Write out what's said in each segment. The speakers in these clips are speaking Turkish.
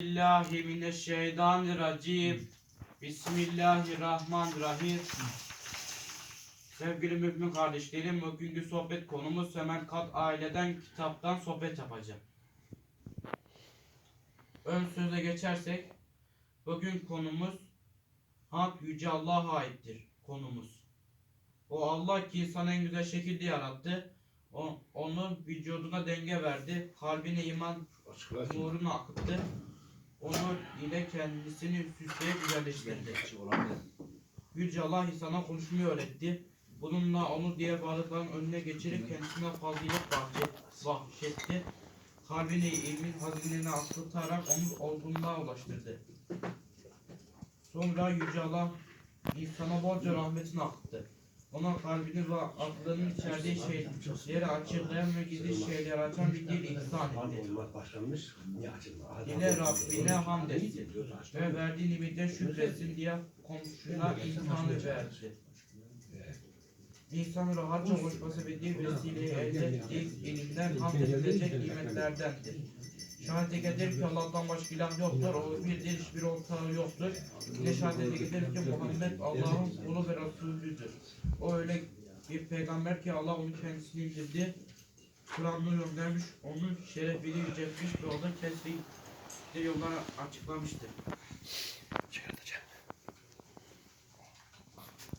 billahi mineşşeytanirracim. Bismillahirrahmanirrahim. Sevgili mümin kardeşlerim, bugünkü sohbet konumuz Semen Kat aileden kitaptan sohbet yapacağım. Ön söze geçersek, bugün konumuz Hak Yüce Allah'a aittir konumuz. O Allah ki insanı en güzel şekilde yarattı. O, onun vücuduna denge verdi. Kalbine iman nurunu akıttı. Onu ile kendisini süsleyip güzelleştirdi. Yüce Allah insana konuşmayı öğretti. Bununla onu diğer varlıkların önüne geçirip kendisine fazilet bahşet- bahşetti. Kalbini ilmin hazinene akıtarak onu olgunluğa ulaştırdı. Sonra Yüce Allah insana bolca rahmetini akıttı. Ona kalbini ve aklının içerdiği şeyleri açıklayan ve gizli şeyleri açan bir dil ihsan etti. Dile Rabbine hamd etsin ve verdiği nimete şükretsin diye komşuna imkanı verdi. İnsanın rahatça ulaşması ve dil vesileyi elde ettiği elinden hamd edilecek nimetlerdendir. Şehadet ederim ki Allah'tan başka ilah yoktur, o birdir, hiçbir ortağı yoktur. Ne şehadet ederim ki Muhammed Allah'ın kulu ve Resulüdür. O öyle bir peygamber ki Allah onu kendisini indirdi. Kur'an'ı göndermiş, onun şerefini yüceltmiş ve onu kesinlikle yollara açıklamıştır.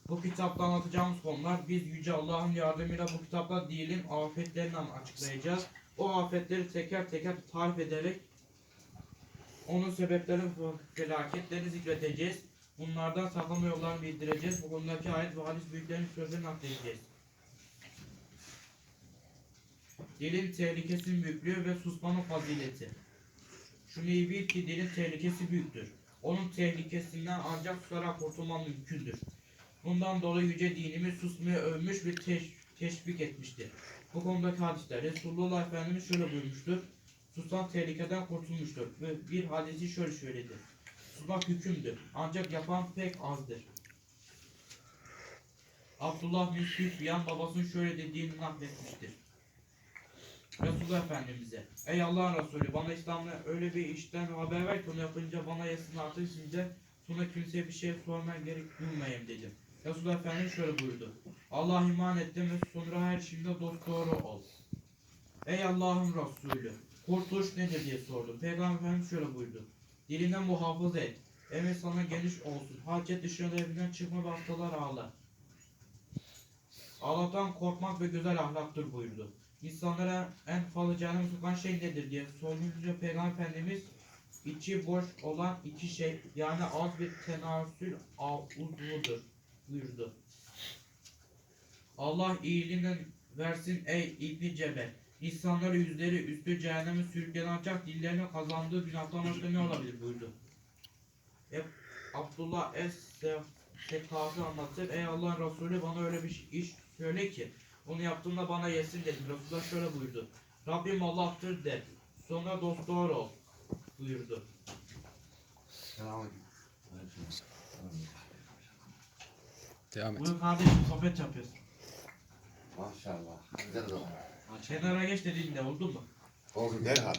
Bu kitapta anlatacağımız konular biz Yüce Allah'ın yardımıyla bu kitapta dilin afetlerini açıklayacağız. O afetleri teker teker tarif ederek onun sebeplerini felaketlerini zikredeceğiz. Bunlardan sakınma yollarını bildireceğiz. Bu konudaki ayet ve hadis büyüklerinin sözlerini nakledeceğiz. Dilin tehlikesinin büyüklüğü ve susmanın fazileti. Şunu iyi bil ki dilin tehlikesi büyüktür. Onun tehlikesinden ancak susarak kurtulman mümkündür. Bundan dolayı yüce dinimiz susmaya övmüş ve teş- teşvik etmiştir. Bu konudaki hadisler Resulullah Efendimiz şöyle buyurmuştur. Susan tehlikeden kurtulmuştur ve bir hadisi şöyle söyledi. Susmak hükümdür ancak yapan pek azdır. Abdullah bin Süfyan babasının şöyle dediğini nakletmiştir. Resulullah Efendimiz'e Ey Allah'ın Resulü bana İslam'da öyle bir işten haber ver ki onu yapınca bana yesin artık size sonra kimseye bir şey sormaya gerek duymayayım dedim. Resulullah Efendimiz şöyle buyurdu. Allah iman ettim ve sonra her şeyinde dost doğru ol. Ey Allah'ın Resulü kurtuluş nedir diye sordu. Peygamber Efendimiz şöyle buyurdu. Dilinden muhafaza et. Emin sana geniş olsun. Hacet dışında evinden çıkma ve hastalar ağla. Allah'tan korkmak ve güzel ahlaktır buyurdu. İnsanlara en fazla canımı sokan şey nedir diye sorunca Peygamber Efendimiz içi boş olan iki şey yani az bir tenasül uzvudur buyurdu. Allah iyiliğinden versin ey İbni Cebe. İnsanları yüzleri üstü cehenneme sürükleyen ancak dillerine kazandığı günahtan başka ne olabilir buyurdu. Hep Abdullah Es Sekafı anlatır. Ey Allah'ın Resulü bana öyle bir iş söyle ki onu yaptığımda bana yesin dedim. Resulullah şöyle buyurdu. Rabbim Allah'tır de. Sonra dost doğru ol. Buyurdu. Devam et. Buyur kardeşim sohbet yapıyoruz. Maşallah. Güzel oldu. Kenara geç dediğinde oldu mu? Oldu derhal.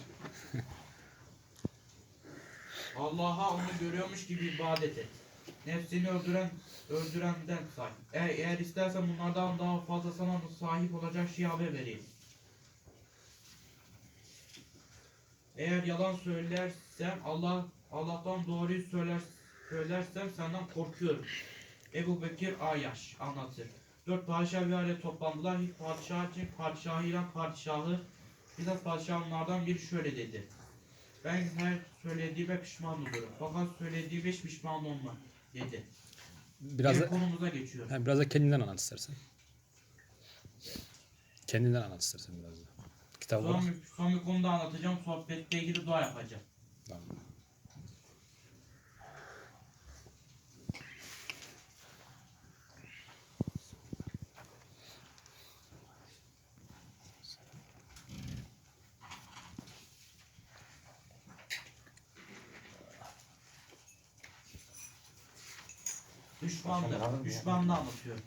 Allah'a onu görüyormuş gibi ibadet et. Nefsini öldüren öldürenden say. Eğer, eğer istersen bunlardan daha fazla sana sahip olacak şey haber vereyim. Eğer yalan söylersem Allah Allah'tan doğruyu söyler söylersem senden korkuyorum. Ebu Bekir Ayaş anlatır. Dört padişah bir araya toplandılar. Hiç padişah için padişahı İran padişahı bizzat padişahlardan biri şöyle dedi. Ben her söylediğime pişman olurum. Fakat söylediğime hiç pişman olmam dedi. Biraz Bir da, konumuza geçiyorum. ha, biraz da kendinden anlat istersen. Kendinden anlat istersen biraz da. Kitap Son, olarak. bir- son bir konuda anlatacağım. Sohbetle ilgili dua yapacağım. Tamam. Düşmanlık. Düşmanlığı anlatıyorum.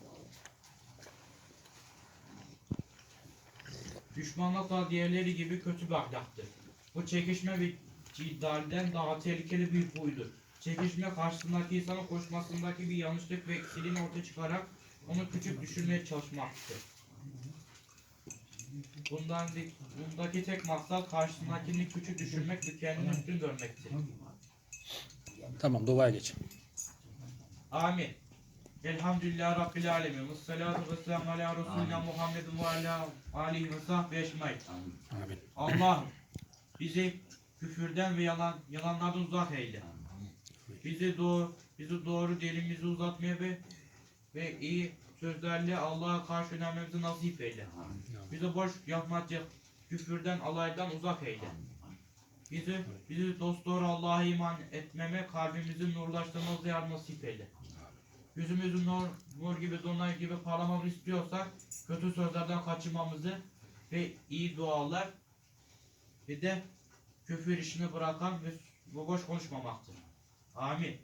Düşmanlık da diğerleri gibi kötü bir ahlaktır. Bu çekişme ve ciddalden daha tehlikeli bir huydur. Çekişme karşısındaki insanın koşmasındaki bir yanlışlık ve eksiliğini ortaya çıkarak onu küçük düşürmeye çalışmaktır. Bundan bundaki tek maksat karşısındakini küçük düşürmek ve kendini üstün görmektir. Tamam duaya geç. Amin. Elhamdülillah Rabbil Alemin. Ve salatu ve selamu ala Resulina Muhammedin ve ala alihi ve sahbihi ecmaîn. Amin. Allah'ım bizi küfürden ve yalan yalanlardan uzak eyle. Bizi doğru bizi doğru dilimizi uzatmaya ve ve iyi sözlerle Allah'a karşı yönelmemizi nasip eyle. Bizi boş yapmacı küfürden alaydan uzak eyle. Bizi bizi dost doğru Allah'a iman etmeme kalbimizi nurlaştırmamızı yar nasip eyle. Yüzümüzü nur, nur gibi donay gibi parlamamızı istiyorsak kötü sözlerden kaçınmamızı ve iyi dualar bir de küfür işini bırakan ve boş konuşmamaktır. Amin.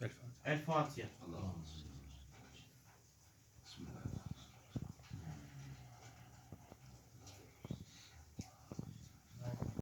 El Fatiha. El Fatiha. Allah'ım.